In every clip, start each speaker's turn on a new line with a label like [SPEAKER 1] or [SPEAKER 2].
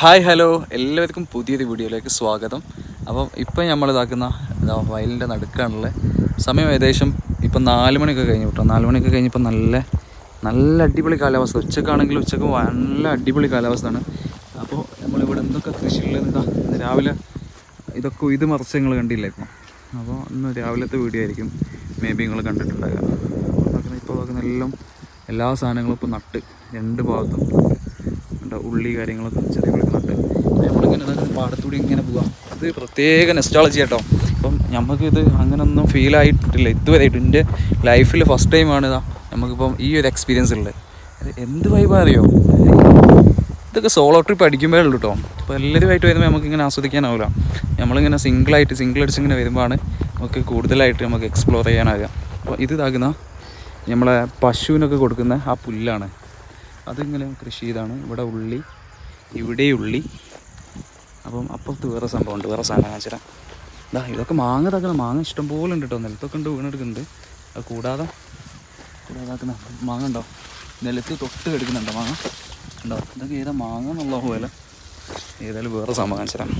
[SPEAKER 1] Hi hello. എല്ലാവർക്കും പുതിയൊരു വീഡിയോയിലേക്ക് സ്വാഗതം. അപ്പം ഇപ്പം നമ്മൾ ഇതാക്കുന്ന ഇതാ വയലിന്റെ നടുക്കാണുള്ള സമയം ഏകദേശം ഇപ്പം നാല് മണിയൊക്കെ കഴിഞ്ഞു കേട്ടോ. നാല് മണിയൊക്കെ കഴിഞ്ഞപ്പോൾ നല്ല നല്ല അടിപൊളി കാലാവസ്ഥ. ഉച്ചക്കാണെങ്കിലും ഉച്ചയ്ക്ക് നല്ല അടിപൊളി കാലാവസ്ഥയാണ്. അപ്പോൾ നമ്മളിവിടെ എന്തൊക്കെ കൃഷിയുള്ളത് ഇതാ രാവിലെ ഇതൊക്കെ ഇത് മറിച്ച് നിങ്ങൾ കണ്ടില്ലേ ഇപ്പം അപ്പോൾ ഇന്ന് രാവിലത്തെ വീഡിയോ ആയിരിക്കും. മേ ബി നിങ്ങൾ കണ്ടിട്ടുണ്ടാകുക അപ്പോൾ ഇപ്പോൾ എല്ലാം എല്ലാ സാധനങ്ങളും ഇപ്പോൾ നട്ട് രണ്ട് ഭാഗത്തും ഉണ്ട് ഉള്ളി കാര്യങ്ങളൊക്കെ ചെറിയ നട്ട്. നമ്മളിങ്ങനെ പാടത്തൂടി ഇങ്ങനെ പോവാം. ഇത് പ്രത്യേക നെസ്റ്റാളജി കേട്ടോ അപ്പം നമുക്കിത് ഇത് അങ്ങനൊന്നും ഫീൽ ആയിട്ടില്ല. ഇതുവരെ ആയിട്ട് എന്റെ ലൈഫിൽ ഫസ്റ്റ് ടൈമാണ് ഇതാ നമുക്കിപ്പം ഈ ഒരു എക്സ്പീരിയൻസ് ഉള്ളത് എന്ത് വൈബാ അറിയോ ഇതൊക്കെ സോളോ ട്രിപ്പ് അടിക്കുമ്പോഴേ ഉള്ളൂ കേട്ടോ ഇപ്പോൾ എല്ലാവരുമായിട്ട് വരുമ്പോൾ നമുക്കിങ്ങനെ ആസ്വദിക്കാനാവില്ല നമ്മളിങ്ങനെ സിംഗിളായിട്ട് സിംഗിൾ അടിച്ചിങ്ങനെ വരുമ്പോഴാണ് നമുക്ക് കൂടുതലായിട്ട് നമുക്ക് എക്സ്പ്ലോർ ചെയ്യാനാകുക അപ്പോൾ ഇത് ഇതാക്കുന്ന നമ്മളെ പശുവിനൊക്കെ കൊടുക്കുന്ന ആ പുല്ലാണ്. അതിങ്ങനെ കൃഷി ചെയ്താണ്. ഇവിടെ ഉള്ളി ഇവിടെ ഉള്ളി. അപ്പം അപ്പുറത്ത് വേറെ സംഭവമുണ്ട്. വേറെ സാധനം കാണിച്ചാൽ ഇതാ ഇതൊക്കെ മാങ്ങ ഇതാക്കുന്ന മാങ്ങ ഇഷ്ടം പോലെ ഉണ്ട് കേട്ടോ. നിലത്തൊക്കെ ഉണ്ട് വീണെടുക്കുന്നുണ്ട്. അത് കൂടാതെ കൂടാതെ മാങ്ങ ഉണ്ടോ? നിലത്ത് തൊട്ട് എടുക്കുന്നുണ്ടോ മാങ്ങ? ഉണ്ടോ? ഇതൊക്കെ ഏതാ മാങ്ങ എന്നുള്ള പോലെ. ഏതായാലും വേറെ സംഭവം കാണിച്ചാൽ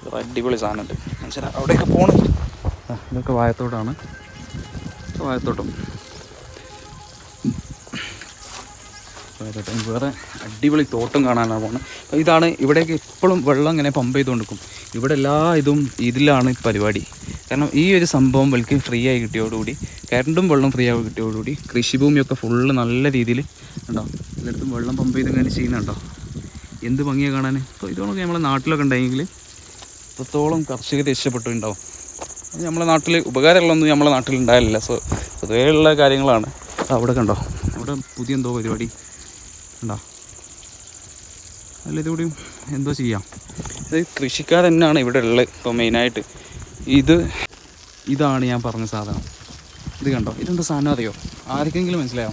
[SPEAKER 1] ഇതൊരു അടിപൊളി സാധനം ഉണ്ട്. കാണിച്ചുതരാം അവിടെയൊക്കെ പോകണം ഇതൊക്കെ വായത്തോട്ടാണ് ഇത് വായത്തോട്ടം വായത്തോട്ടം വേറെ അടിപൊളി തോട്ടം കാണാനാണ് പോകുന്നത് ഇതാണ് ഇവിടേക്ക് എപ്പോഴും വെള്ളം ഇങ്ങനെ പമ്പ് ചെയ്തുകൊണ്ടിരിക്കും ഇവിടെ എല്ലാ ഇതും ഇതിലാണ് പരിപാടി. കാരണം ഈ ഒരു സംഭവം വലിക്ക് ഫ്രീ ആയി കിട്ടിയോടുകൂടി കറണ്ടും വെള്ളം ഫ്രീ ആയി കിട്ടിയോടുകൂടി കൃഷിഭൂമിയൊക്കെ ഫുള്ള് നല്ല രീതിയിൽ ഉണ്ടോ എല്ലായിടത്തും വെള്ളം പമ്പ് ചെയ്ത് ഇങ്ങനെ ചെയ്യുന്നുണ്ടോ എന്ത് ഭംഗിയാണ് കാണാൻ അപ്പോൾ ഇതുകൊണ്ടൊക്കെ നമ്മളെ നാട്ടിലൊക്കെ ഉണ്ടെങ്കിൽ എത്രത്തോളം കർഷകർ രക്ഷപ്പെട്ടുണ്ടാവും അത് നമ്മളെ നാട്ടിൽ ഉപകാരമുള്ളതൊന്നും നമ്മളെ നാട്ടിൽ ഉണ്ടായില്ല സോ പൊതുവേ കാര്യങ്ങളാണ്. അവിടെ കണ്ടോ അവിടെ പുതിയ എന്തോ പരിപാടി. ഉണ്ടോ? അല്ല ഇതുകൂടി എന്തോ ചെയ്യാം. ഇത് കൃഷിക്കാർ തന്നെയാണ് ഇവിടെ ഉള്ളത്. ഇപ്പോൾ മെയിനായിട്ട് ഇത് ഇതാണ് ഞാൻ പറഞ്ഞ സാധനം. ഇത് കണ്ടോ? ഇതെന്താ സാധനം അറിയോ? ആർക്കെങ്കിലും മനസ്സിലായോ?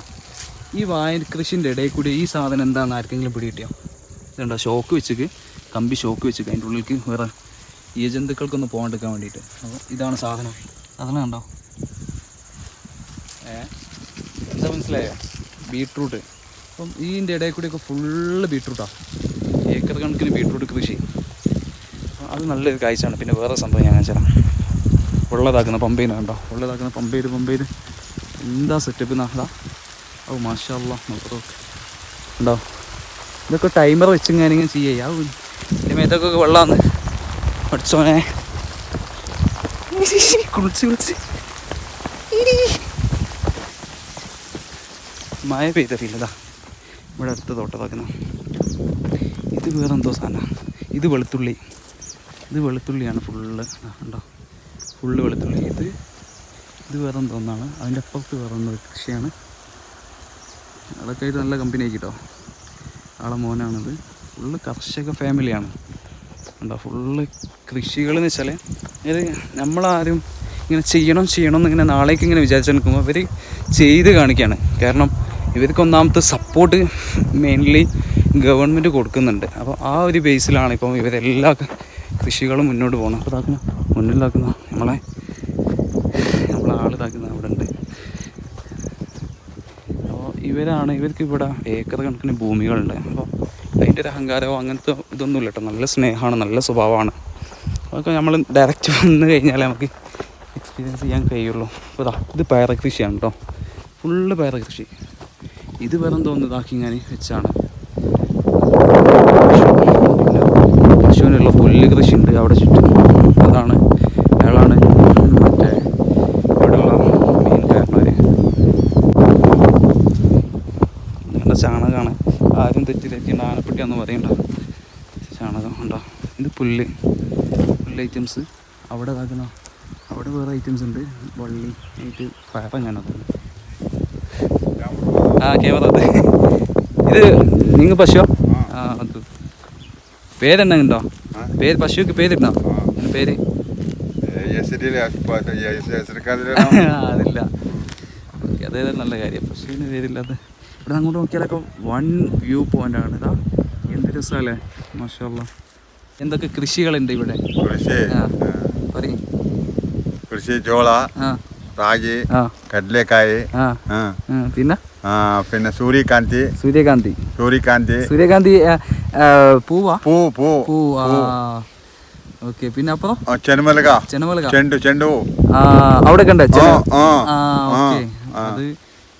[SPEAKER 1] ഈ വായ കൃഷിന്റെ ഇടയിൽ കൂടി ഈ സാധനം എന്താണെന്ന് ആർക്കെങ്കിലും പിടി കിട്ടിയോ ഇതുണ്ടോ ഷോക്ക് വെച്ചിട്ട് കമ്പി ഷോക്ക് വെച്ചിട്ട് അതിന്റെ ഉള്ളിലേക്ക് വേറെ ഈ ജന്തുക്കൾക്കൊന്ന് പോകാണ്ടിരിക്കാൻ വേണ്ടിയിട്ട്. അപ്പോൾ ഇതാണ് സാധനം. അതെല്ലാം കണ്ടോ? ഏ? എന്താ മനസ്സിലായോ? ബീട്രൂട്ട്. അപ്പം ഇതിന്റെ ഇടയിൽ കൂടിയൊക്കെ ഫുള്ള് ബീട്രൂട്ടാണ് ഏക്കർ കണക്കിന് ബീട്രൂട്ട് കൃഷി. അത് നല്ലൊരു കാഴ്ചയാണ്. പിന്നെ വേറെ സംഭവം ഞാൻ കാണിച്ചു ഉള്ളതാക്കുന്ന പമ്പയിൽ കണ്ടോ? ഉള്ളതാക്കുന്ന പമ്പയിൽ പമ്പയിൽ എന്താ സെറ്റപ്പ് എന്നാ ഓ മാഷല്ല നോക്കോ. ഉണ്ടോ ഇതൊക്കെ ടൈമർ വെച്ച് ഞാനിങ്ങനെ ചെയ്യാ. എന്റെ മേത്തൊക്കെ വെള്ളമാണ് പഠിച്ചോനെ. കുളിച്ച് കുളിച്ച്. മഴ പെയ്തറിയില്ലതാ ഇവിടെ അടുത്ത തോട്ടത്താക്കുന്ന ഇത് വേറെ എന്തോ സാധനമാണ് ഇത് വെളുത്തുള്ളി. ഇത് വെളുത്തുള്ളിയാണ് ഫുള്ള്. ഉണ്ടോ ഫുള്ള് വെളുത്തുള്ളി. ഇത് ഇത് വേറെ എന്തോന്നാണ് അതിന്റെ അപ്പുറത്ത് വേറെ എന്തോ കൃഷിയാണ്. അതൊക്കെ ആയിട്ട് നല്ല കമ്പനി ആക്കിട്ടോ. ആളെ മോനാണിത്. ഫുള്ള് കർഷക ഫാമിലിയാണ് ഉണ്ടോ ഫുള്ള് കൃഷികളെന്ന് വെച്ചാൽ ഇത് നമ്മളാരും ഇങ്ങനെ ചെയ്യണം ചെയ്യണം എന്നിങ്ങനെ നാളേക്ക് ഇങ്ങനെ വിചാരിച്ചു നിൽക്കുമ്പോൾ അവർ ചെയ്ത് കാണിക്കുകയാണ് കാരണം ഇവർക്ക് ഒന്നാമത്തെ സപ്പോർട്ട് മെയിൻലി ഗവൺമെന്റ് കൊടുക്കുന്നുണ്ട്. അപ്പോൾ ആ ഒരു ബേസിലാണ് ഇപ്പം ഇവരെല്ലാ കൃഷികളും മുന്നോട്ട് പോകുന്നത്. അപ്പോൾ ഇതാക്കുന്ന മുന്നിലാക്കുന്ന നമ്മളെ നമ്മളെ ആൾ ഇതാക്കുന്ന അവിടെ ഉണ്ട്. അപ്പോൾ ഇവരാണ് ഇവർക്ക് ഇവിടെ ഏക്കർ കണക്കിന് ഭൂമികളുണ്ട്. അപ്പോൾ അതിന്റെ ഒരു അഹങ്കാരമോ അങ്ങനത്തെ ഇതൊന്നുമില്ല കേട്ടോ. നല്ല സ്നേഹമാണ് നല്ല സ്വഭാവമാണ്. അതൊക്കെ നമ്മൾ ഡയറക്റ്റ് വന്ന് കഴിഞ്ഞാൽ നമുക്ക് എക്സ്പീരിയൻസ് ചെയ്യാൻ കഴിയുള്ളൂ. അപ്പോൾ ഇതാ ഇത് പയറ കൃഷിയാണ് കേട്ടോ. ഫുള്ള് പയറ കൃഷി. ഇത് വേറെ തോന്നുന്നതാക്കി ഞാൻ വെച്ചാണ്. പശുവിനുള്ള പുല്ല് കൃഷി ഉണ്ട് അവിടെ ചുറ്റും. അതാണ് അയാളാണ് മറ്റേ ഇവിടെയുള്ള മെയിൻ കാരണവർ നല്ല ചാണകമാണ് ആരും തെറ്റി തെറ്റിയുണ്ട് ആനപ്പെട്ടിയാന്ന് പറയണ്ട. ചാണകം ഉണ്ടോ ഇത് പുല്ല്. പുല്ല് ഐറ്റംസ് അവിടെ ഇതാക്കുന്ന അവിടെ വേറെ ഐറ്റംസ് ഉണ്ട്. വള്ളി ആയിട്ട് പയറങ്ങാനത് ആ ക്യാമറത്ത് ഇത് നിങ്ങൾ പശുവാ? ആ അത്. പേരെന്നാ ഉണ്ടോ പേര് പശുക്ക് പേരുണ്ടോ പേര്? അതില്ല. ഓക്കെ അതേതാ നല്ല കാര്യം. പശുവിന് പേരില്ലാത്ത ഇവിടെ അങ്ങോട്ട് നോക്കിയാലൊക്കെ വൺ വ്യൂ പോയിന്റ് ആണ് ഇതാ എന്ത് രസമല്ലേ മാഷല്ല എന്തൊക്കെ കൃഷികളുണ്ട് ഇവിടെ? കൃഷി? പറയും.
[SPEAKER 2] കൃഷി
[SPEAKER 1] ചോള
[SPEAKER 2] റാഗി
[SPEAKER 1] കടലക്കായ് പിന്നെ?
[SPEAKER 2] പിന്നെ
[SPEAKER 1] സൂര്യകാന്തി. സൂര്യകാന്തി. സൂര്യകാന്തി. സൂര്യകാന്തി പൂവാ?
[SPEAKER 2] പൂ
[SPEAKER 1] പൂ. പൂ. ഓക്കെ പിന്നെ അപ്പുറം ചെനമലക
[SPEAKER 2] ചെനമലക ചെണ്ടു
[SPEAKER 1] ചെണ്ടു. അവിടെ കണ്ടേ അത്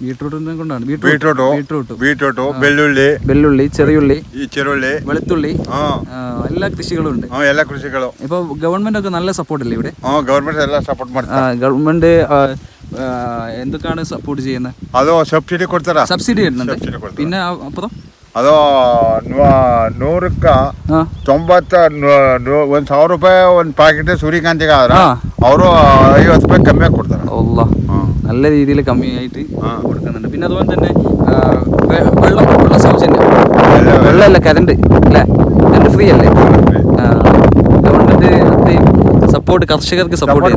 [SPEAKER 1] ബീട്രൂട്ടിനെ കൊണ്ടാണ്
[SPEAKER 2] ಬೀಟ್ರೂಟು
[SPEAKER 1] ബീട്രൂട്ട്
[SPEAKER 2] ಬೀಟ್ರೂಟು ಬೆಳ್ಳುಳ್ಳಿ
[SPEAKER 1] വെള്ളുള്ളി ചെറിയുള്ളി
[SPEAKER 2] ಈ ಚೆರುಳ್ಳಿ
[SPEAKER 1] വെളുത്തുള്ളി
[SPEAKER 2] ಹಾ
[SPEAKER 1] ആ, എല്ലാ കൃഷികളും ഉണ്ട്
[SPEAKER 2] ಹಾ, ಎಲ್ಲ ಕೃಷಿಗಳು
[SPEAKER 1] ഇപ്പോൾ ഗവൺമെന്റ് ഒക്കെ നല്ല സപ്പോർട്ട് അല്ലേ ഇവിടെ
[SPEAKER 2] ಹ್ಞೂ ಗೌರ್ಮೆಂಟ್ ಎಲ್ಲ ಸಪೋರ್ಟ್
[SPEAKER 1] ആ,
[SPEAKER 2] ಮಾಡ್ತಾರೆ
[SPEAKER 1] ഗവൺമെന്റ് ആ, ആ, എന്തൊക്കെയാണ് സപ്പോർട്ട് ചെയ്യുന്നത്
[SPEAKER 2] ಅದು ಸಬ್ಸಿಡಿ ಕೊಡ್ತಾರ
[SPEAKER 1] സബ്സിഡി വരുന്നുണ്ട്
[SPEAKER 2] ಸಬ್ಸಿಡಿ ಕೊಡ್ತಾರೆ
[SPEAKER 1] പിന്നെ ആ- അപ്പുറം
[SPEAKER 2] ಅದು ನೂ- ನೂರಕ್ಕ
[SPEAKER 1] ആ
[SPEAKER 2] ತೊಂಬತ್ತ ಒಂದು ಸಾವಿರ ರೂಪಾಯಿ ಒಂದು ಪ್ಯಾಕೆಟ್ ಸೂರ್ಯಕಾಂತಿಗೆ ಆದ್ರೆ
[SPEAKER 1] ಹಾ.
[SPEAKER 2] ಅವರು ಐವತ್ತು ರೂಪಾಯಿ ಕಮ್ಮಿ ಕೊಡ್ತಾರೆ
[SPEAKER 1] ഒല്ല
[SPEAKER 2] ಹಾಂ
[SPEAKER 1] നല്ല രീതിയിൽ കമ്മിയായിട്ട് കൊടുക്കുന്നുണ്ട്. പിന്നെ അതുപോലെ തന്നെ വെള്ളം വെള്ളം സൗജന്യം. വെള്ളമല്ല കരണ്ട് അല്ലേ? കരണ്ട് ഫ്രീ അല്ലേ? ഗവൺമെന്റ് സപ്പോർട്ട് കർഷകർക്ക്
[SPEAKER 2] support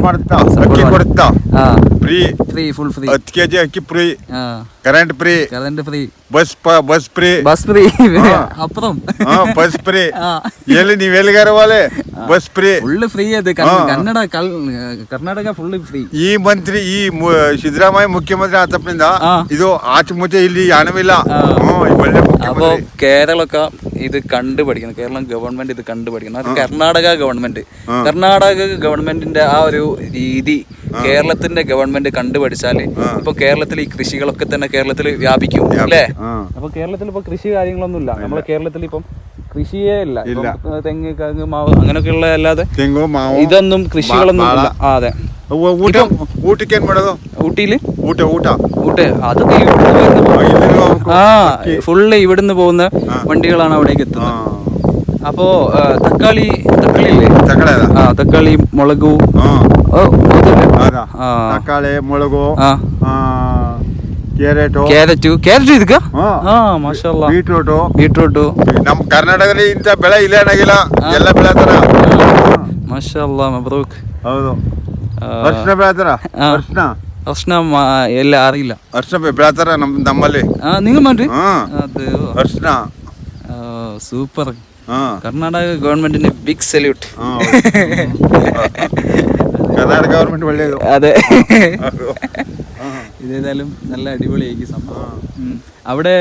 [SPEAKER 1] free
[SPEAKER 2] free full
[SPEAKER 1] free free
[SPEAKER 2] bus ಪ ಬಸ್ ಫ್ರೀ
[SPEAKER 1] ബസ് ഫ്രീ
[SPEAKER 2] ആ.
[SPEAKER 1] അപ്പുറം
[SPEAKER 2] ಹಾ ಬಸ್ ಫ್ರೀ
[SPEAKER 1] ആ
[SPEAKER 2] ಎಲ್ಲಿ ನೀವು ಎಲ್ಲಿಗಾರ ವಾಲೆ ಬಸ್ ಫ್ರೀ
[SPEAKER 1] ഫുള്ള് ഫ്രീ അത്
[SPEAKER 2] ആ.
[SPEAKER 1] കന്നഡ കൽ- ಕರ್ನಾಟಕ ಫುಲ್ ಫ್ರೀ
[SPEAKER 2] ಈ ಮಂತ್ರಿ ಈ ಮು- ಸಿದ್ದರಾಮಯ್ಯ ಮುಖ್ಯಮಂತ್ರಿ ಆದ ತಪ್ಪಿಂದ
[SPEAKER 1] ಆ.
[SPEAKER 2] ಇದು ಆಚೆ ಮುಚ್ಚೆ ಇಲ್ಲಿ ಹಣವಿಲ್ಲ
[SPEAKER 1] ಆ.
[SPEAKER 2] ಹ್ಮ್, ಈ ಒಳ್ಳೆ
[SPEAKER 1] അപ്പോൾ
[SPEAKER 2] ಮುಖ್ಯಮಂತ್ರಿ
[SPEAKER 1] കേരളമൊക്കെ ഇത് കണ്ടുപഠിക്കണം കേരളം ഗവൺമെന്റ് ഇത് കണ്ടുപഠിക്കണം അത് കർണാടക ഗവൺമെന്റ് കർണാടക ഗവൺമെന്റിന്റെ ആ ഒരു രീതി കേരളത്തിന്റെ ഗവൺമെന്റ് കണ്ടുപഠിച്ചാല് ഇപ്പൊ കേരളത്തിൽ ഈ കൃഷികളൊക്കെ തന്നെ കേരളത്തിൽ വ്യാപിക്കും അല്ലേ? അപ്പൊ കേരളത്തിൽ ഇപ്പൊ കൃഷി കാര്യങ്ങളൊന്നുമില്ല. നമ്മളെ കേരളത്തിൽ ഇപ്പം കൃഷിയേ ഇല്ല. തെങ്ങ് കങ്ങ് മാവ് അങ്ങനെയൊക്കെയുള്ള അല്ലാതെ ഇതൊന്നും കൃഷികളൊന്നും അതെ.
[SPEAKER 2] ഊട്ടിയിൽ?
[SPEAKER 1] ഊട്ട അതൊക്കെ ആ ഫുള്ള് ഇവിടുന്ന് പോകുന്ന വണ്ടികളാണ് അവിടേക്ക് എത്തുന്നത്. അപ്പോ തക്കാളി തക്കാളി ഇല്ലേ ആ തക്കാളി മുളകു. ആ.
[SPEAKER 2] തക്കാളി മുളകു.
[SPEAKER 1] ആ.
[SPEAKER 2] ಕ್ಯಾರೆಟು
[SPEAKER 1] ಕ್ಯಾರೆಟ್ ಇದಕ್ಕ
[SPEAKER 2] ಹಾ.
[SPEAKER 1] ಹಾ ಮಾಶಾಲ್ಲ
[SPEAKER 2] ಬೀಟ್ರೂಟು
[SPEAKER 1] ಬೀಟ್ರೂಟು
[SPEAKER 2] ನಮ್ ಕರ್ನಾಟಕದಲ್ಲಿ ಇಂತ ಬೆಳೆ ಇಲ್ಲ ಏನಾಗಿಲ್ಲ ಎಲ್ಲ ಬೆಳೆತಾರ.
[SPEAKER 1] ಮಾಶಾಲ್ಲ ಮಬ್ರೂಕ್.
[SPEAKER 2] ಹೌದು.
[SPEAKER 1] ಆ,
[SPEAKER 2] ಅರ್ಶಿನ ಬೆಳೆತಾರ? ಅರ್ಶನ
[SPEAKER 1] ಅರ್ಶಿನ ಮಾ ಆರಿಲ್ಲ
[SPEAKER 2] ಅರ್ಶನ ಬೆ- ಬೆಳೆತಾರ ನಮ್ ನಮ್ಮಲ್ಲಿ.
[SPEAKER 1] ಹಾ ನೀವು
[SPEAKER 2] ಮಾಡ್ರಿ.
[SPEAKER 1] ಹ್ಮ್.
[SPEAKER 2] ಅದು.
[SPEAKER 1] ಸೂಪರ್.
[SPEAKER 2] ಹಾ.
[SPEAKER 1] ಕರ್ನಾಟಕ ಗೌರ್ಮೆಂಟಿನ ಬಿಗ್
[SPEAKER 2] ಸೆಲ್ಯೂಟ್ ಕರ್ನಾಟಕ ಗೌರ್ಮೆಂಟ್ ಒಳ್ಳೇದು. ಅದೇ.
[SPEAKER 1] ഇതേതായാലും നല്ല അടിപൊളിയായിരിക്കും സംഭവം. അവിടെ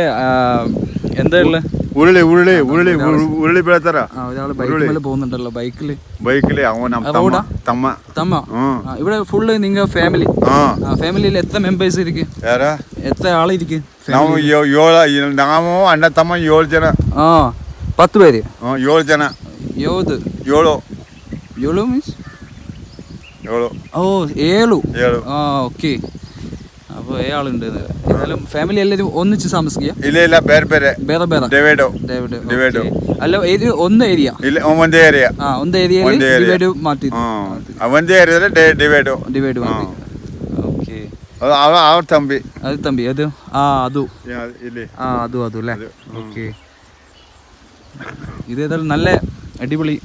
[SPEAKER 1] എന്താ
[SPEAKER 2] ഉരുളി ഉരുളി ഉരുളി ഉരുളി
[SPEAKER 1] പിഴത്തറ ഒരാൾ ബൈക്കിൽ പോകുന്നുണ്ടല്ലോ ബൈക്കിൽ ബൈക്കിൽ
[SPEAKER 2] അവന
[SPEAKER 1] തമ്മ തമ്മ. ഇവിടെ ഫുള്ള് നിങ്ങ ഫാമിലി ഫാമിലിയിൽ എത്ര മെമ്പേഴ്സ് ഇരിക്കും? എത്ര
[SPEAKER 2] ആൾ ഇരിക്കും? നാമോ അണ്ണ തമ്മ ഏഴ് ജന.
[SPEAKER 1] ആ പത്ത് പേര്.
[SPEAKER 2] ഏഴ് ജന.
[SPEAKER 1] ഏത്
[SPEAKER 2] ഏഴോ
[SPEAKER 1] ഏഴോ മീൻസ്
[SPEAKER 2] ഏഴോ
[SPEAKER 1] ഓ ഏഴു ആ ഓക്കെ ഫാമിലി എല്ലാരും ഒന്നിച്ച് താമസിക്കുക. നല്ല അടിപൊളി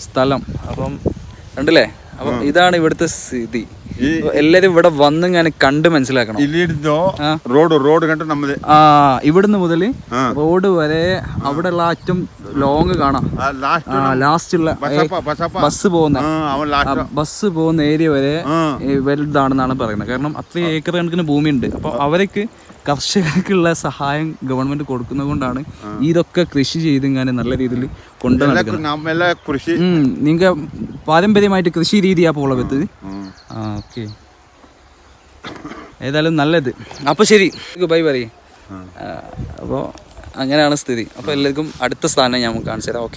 [SPEAKER 1] സ്ഥലം. അപ്പം ഉണ്ടല്ലേ അപ്പം ഇതാണ് ഇവിടുത്തെ സ്ഥിതി. എല്ലാരും ഇവിടെ വന്ന് ഞാൻ കണ്ട് മനസ്സിലാക്കണം.
[SPEAKER 2] റോഡ് റോഡ് കണ്ടു നമ്മൾ
[SPEAKER 1] ആ ഇവിടുന്ന് മുതൽ റോഡ് വരെ അവിടെ ഉള്ള അറ്റം ലോങ് കാണാം ലാസ്റ്റ് ഉള്ള ബസ് പോകുന്ന ബസ് പോകുന്ന ഏരിയ വരെ വലുതാണെന്നാണ് പറയുന്നത്. കാരണം അത്രയും ഏക്കർ കണക്കിന് ഭൂമിയുണ്ട്. അപ്പൊ അവർക്ക് കർഷകർക്കുള്ള സഹായം ഗവൺമെന്റ് കൊടുക്കുന്നത് കൊണ്ടാണ് ഇതൊക്കെ കൃഷി ചെയ്ത് ഇങ്ങനെ നല്ല രീതിയിൽ കൊണ്ടു നിങ്ങൾ പാരമ്പര്യമായിട്ട് കൃഷി രീതിയാ പോളവത്ത് വെത്തത് ഓക്കെ. ഏതായാലും നല്ലത്. അപ്പൊ ശരി ബൈ പറയേ. അപ്പോ അങ്ങനെയാണ് സ്ഥിതി. അപ്പൊ എല്ലാവർക്കും അടുത്ത സ്ഥാനം ഞാൻ കാണിച്ചു തരാം ഓക്കെ?